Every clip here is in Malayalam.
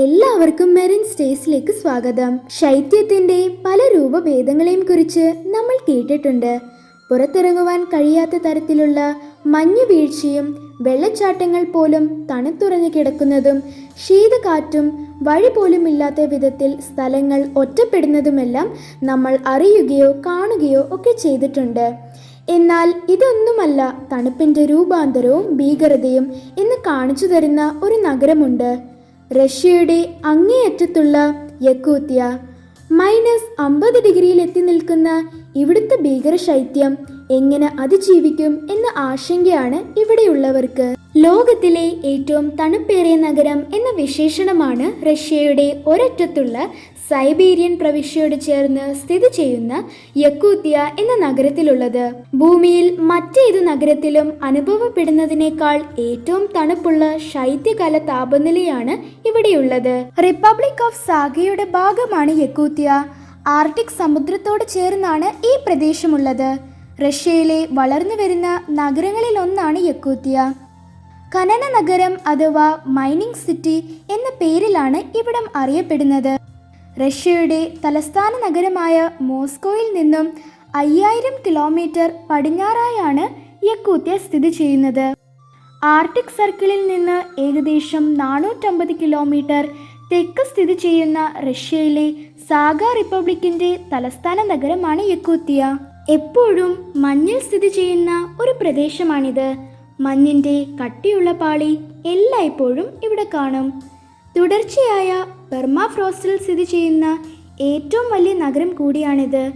എല്ലാവർക്കും മെറിൻ സ്റ്റേസിലേക്ക് സ്വാഗതം. ശൈത്യത്തിന്റെ പല രൂപഭേദങ്ങളെയും കുറിച്ച് നമ്മൾ കേട്ടിട്ടുണ്ട്. പുറത്തിറങ്ങുവാൻ കഴിയാത്ത തരത്തിലുള്ള മഞ്ഞു വീഴ്ചയും വെള്ളച്ചാട്ടങ്ങൾ പോലും തണുത്തുറഞ്ഞു കിടക്കുന്നതും ശീതകാറ്റും വഴി പോലും ഇല്ലാത്ത വിധത്തിൽ സ്ഥലങ്ങൾ ഒറ്റപ്പെടുന്നതുമെല്ലാം നമ്മൾ അറിയുകയോ കാണുകയോ ഒക്കെ ചെയ്തിട്ടുണ്ട്. എന്നാൽ ഇതൊന്നുമല്ല തണുപ്പിന്റെ രൂപാന്തരവും ഭീകരതയും ഇന്ന് കാണിച്ചു തരുന്ന ഒരു നഗരമുണ്ട്. റഷ്യയുടെ അങ്ങേയറ്റത്തുള്ള യക്കൂത്യ മൈനസ് അമ്പത് ഡിഗ്രിയിൽ എത്തി നിൽക്കുന്ന ഇവിടുത്തെ ഭീകരശൈത്യം എങ്ങനെ അതിജീവിക്കും എന്ന ആശങ്കയാണ് ഇവിടെയുള്ളവർക്ക്. ലോകത്തിലെ ഏറ്റവും തണുപ്പേറിയ നഗരം എന്ന വിശേഷണമാണ് റഷ്യയുടെ ഒരറ്റത്തുള്ള സൈബീരിയൻ പ്രവിശ്യയോട് ചേർന്ന് സ്ഥിതി ചെയ്യുന്ന യക്കൂത്തിയ എന്ന നഗരത്തിലുള്ളത്. ഭൂമിയിൽ മറ്റേത് നഗരത്തിലും അനുഭവപ്പെടുന്നതിനേക്കാൾ ഏറ്റവും തണുപ്പുള്ള ശൈത്യകാല താപനിലയാണ് ഇവിടെയുള്ളത്. റിപ്പബ്ലിക് ഓഫ് സാഗയുടെ ഭാഗമാണ് യക്കൂത്തിയ. ആർട്ടിക് സമുദ്രത്തോട് ചേർന്നാണ് ഈ പ്രദേശമുള്ളത്. റഷ്യയിലെ വളർന്നു വരുന്ന നഗരങ്ങളിൽ ഒന്നാണ് യക്കൂത്യ ഖനന നഗരം അഥവാ മൈനിങ് സിറ്റി എന്ന പേരിലാണ് ഇവിടം അറിയപ്പെടുന്നത്. റഷ്യയുടെ തലസ്ഥാന നഗരമായ മോസ്കോയിൽ നിന്നും അയ്യായിരം കിലോമീറ്റർ പടിഞ്ഞാറായാണ് യക്കൂത്യ സ്ഥിതി ചെയ്യുന്നത്. ആർട്ടിക് സർക്കിളിൽ നിന്ന് ഏകദേശം നാനൂറ്റമ്പത് കിലോമീറ്റർ തെക്ക് സ്ഥിതി ചെയ്യുന്ന റഷ്യയിലെ സാഗ റിപ്പബ്ലിക്കിന്റെ തലസ്ഥാന നഗരമാണ് യക്കൂത്തിയ. എപ്പോഴും മഞ്ഞിൽ സ്ഥിതി ചെയ്യുന്ന ഒരു പ്രദേശമാണിത്. മഞ്ഞിന്റെ കട്ടിയുള്ള പാളി എല്ലായ്പ്പോഴും ഇവിടെ കാണും. തുടർച്ചയായ ബർമാഫ്രോസ്റ്റിൽ സ്ഥിതി ചെയ്യുന്ന ഏറ്റവും വലിയ നഗരം കൂടിയാണിത്.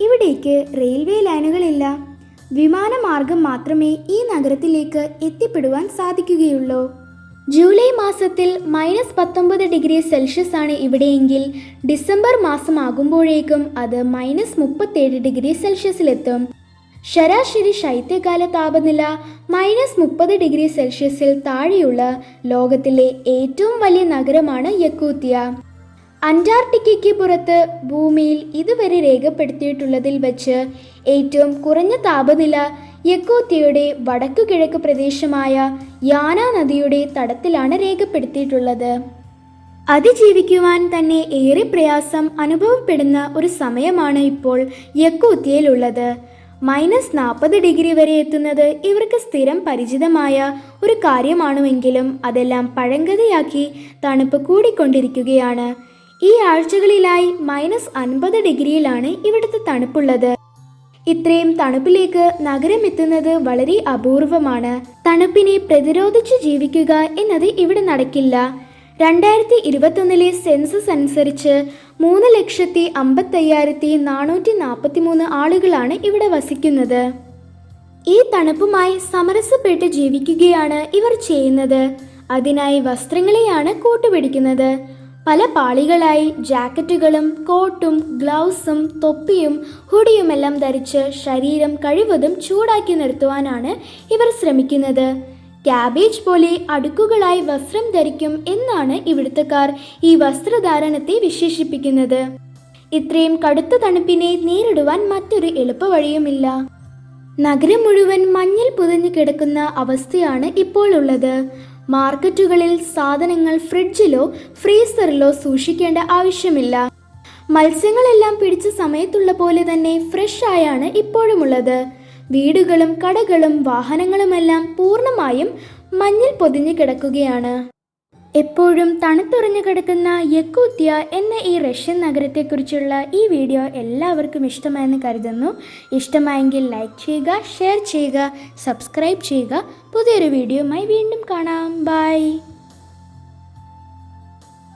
ഇവിടേക്ക് റെയിൽവേ ലൈനുകളില്ല. വിമാനമാർഗം മാത്രമേ ഈ നഗരത്തിലേക്ക് എത്തിപ്പെടുവാൻ സാധിക്കുകയുള്ളൂ. ജൂലൈ മാസത്തിൽ മൈനസ് പത്തൊമ്പത് ഡിഗ്രി സെൽഷ്യസ് ആണ് ഇവിടെയെങ്കിൽ ഡിസംബർ മാസമാകുമ്പോഴേക്കും അത് മൈനസ് മുപ്പത്തേഴ് ഡിഗ്രി സെൽഷ്യസിലെത്തും. ശരാശരി ശൈത്യകാല താപനില മൈനസ് മുപ്പത് ഡിഗ്രി സെൽഷ്യസിൽ താഴെയുള്ള ലോകത്തിലെ ഏറ്റവും വലിയ നഗരമാണ് യക്കൂത്തിയ. അന്റാർട്ടിക്കയ്ക്ക് പുറത്ത് ഭൂമിയിൽ ഇതുവരെ രേഖപ്പെടുത്തിയിട്ടുള്ളതിൽ വച്ച് ഏറ്റവും കുറഞ്ഞ താപനില യക്കൂത്തിയുടെ വടക്കു കിഴക്ക് പ്രദേശമായ യാന നദിയുടെ തടത്തിലാണ് രേഖപ്പെടുത്തിയിട്ടുള്ളത്. അതിജീവിക്കുവാൻ തന്നെ ഏറെ പ്രയാസം അനുഭവപ്പെടുന്ന ഒരു സമയമാണ് ഇപ്പോൾ യക്കൂത്തിയയിലുള്ളത് മൈനസ് നാൽപ്പത് ഡിഗ്രി വരെ എത്തുന്നത് ഇവർക്ക് സ്ഥിരം പരിചിതമായ ഒരു കാര്യമാണുവെങ്കിലും അതെല്ലാം പഴങ്കഥയാക്കി തണുപ്പ് കൂടിക്കൊണ്ടിരിക്കുകയാണ്. ഈ ആഴ്ചകളിലായി മൈനസ് അൻപത് ഡിഗ്രിയിലാണ് ഇവിടുത്തെ തണുപ്പുള്ളത്. ഇത്രയും തണുപ്പിലേക്ക് നഗരം എത്തുന്നത് വളരെ അപൂർവമാണ്. തണുപ്പിനെ പ്രതിരോധിച്ച് ജീവിക്കുക എന്നത് ഇവിടെ നടക്കില്ല. രണ്ടായിരത്തി ഇരുപത്തൊന്നിലെ സെൻസസ് അനുസരിച്ച് മൂന്ന് ലക്ഷത്തി അമ്പത്തയ്യായിരത്തി നാനൂറ്റി നാൽപ്പത്തി മൂന്ന് ആളുകളാണ് ഇവിടെ വസിക്കുന്നത്. ഈ തണുപ്പുമായി സമരസപ്പെട്ട് ജീവിക്കുകയാണ് ഇവർ ചെയ്യുന്നത്. അതിനായി വസ്ത്രങ്ങളെയാണ് കൂട്ടുപിടിക്കുന്നത്. പല പാളികളായി ജാക്കറ്റുകളും കോട്ടും ഗ്ലൗസും തൊപ്പിയും ഹുഡിയുമെല്ലാം ധരിച്ച് ശരീരം കഴിവതും ചൂടാക്കി നിർത്തുവാനാണ് ഇവർ ശ്രമിക്കുന്നത്. ക്യാബേജ് പോലെ അടുക്കുകളായി വസ്ത്രം ധരിക്കും എന്നാണ് ഇവിടുത്തെക്കാർ ഈ വസ്ത്രധാരണത്തെ വിശേഷിപ്പിക്കുന്നത്. ഇത്രയും കടുത്ത തണുപ്പിനെ നേരിടുവാൻ മറ്റൊരു എളുപ്പവഴിയുമില്ല നഗരം മുഴുവൻ മഞ്ഞിൽ പുതഞ്ഞു കിടക്കുന്ന അവസ്ഥയാണ് ഇപ്പോൾ ഉള്ളത്. മാർക്കറ്റുകളിൽ സാധനങ്ങൾ ഫ്രിഡ്ജിലോ ഫ്രീസറിലോ സൂക്ഷിക്കേണ്ട ആവശ്യമില്ല. മത്സ്യങ്ങളെല്ലാം പിടിച്ച സമയത്തുള്ള പോലെ തന്നെ ഫ്രഷ് ആയാണ് ഇപ്പോഴുമുള്ളത്. വീടുകളും കടകളും വാഹനങ്ങളുമെല്ലാം പൂർണമായും മഞ്ഞിൽ പൊതിഞ്ഞു കിടക്കുകയാണ്. എപ്പോഴും തണുത്തുറഞ്ഞു കിടക്കുന്ന യക്കൂത്യ എന്ന ഈ റഷ്യൻ നഗരത്തെക്കുറിച്ചുള്ള ഈ വീഡിയോ എല്ലാവർക്കും ഇഷ്ടമായെന്ന് കരുതുന്നു. ഇഷ്ടമായെങ്കിൽ ലൈക്ക് ചെയ്യുക ഷെയർ ചെയ്യുക സബ്സ്ക്രൈബ് ചെയ്യുക. പുതിയൊരു വീഡിയോയുമായി വീണ്ടും കാണാം. ബൈ